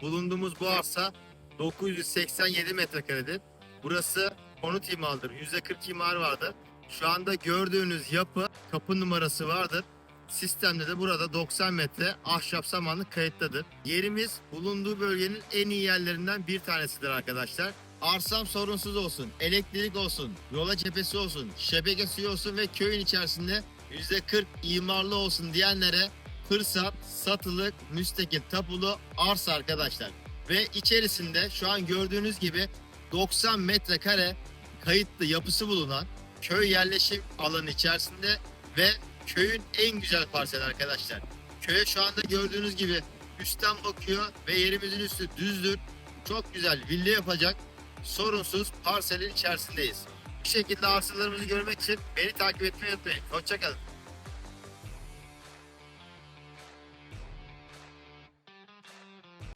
Bulunduğumuz bu arsa 987 metrekaredir. Burası konut imalıdır. %40 imar vardır. Şu anda gördüğünüz yapı kapı numarası vardır. Sistemde de burada 90 metre ahşap samanlık kayıttadır. Yerimiz bulunduğu bölgenin en iyi yerlerinden bir tanesidir arkadaşlar. Arsam sorunsuz olsun, elektrik olsun, yola cephesi olsun, şebeke suyu olsun ve köyün içerisinde %40 imarlı olsun diyenlere fırsat, satılık, müstakil, tapulu arsa arkadaşlar. Ve içerisinde şu an gördüğünüz gibi 90 metrekare kayıtlı yapısı bulunan köy yerleşim alanı içerisinde ve köyün en güzel parseli arkadaşlar. Köye şu anda gördüğünüz gibi üstten bakıyor ve yerimizin üstü düzdür. Çok güzel villa yapacak sorunsuz parselin içerisindeyiz. Bu şekilde arsalarımızı görmek için beni takip etmeyi unutmayın. Hoşçakalın.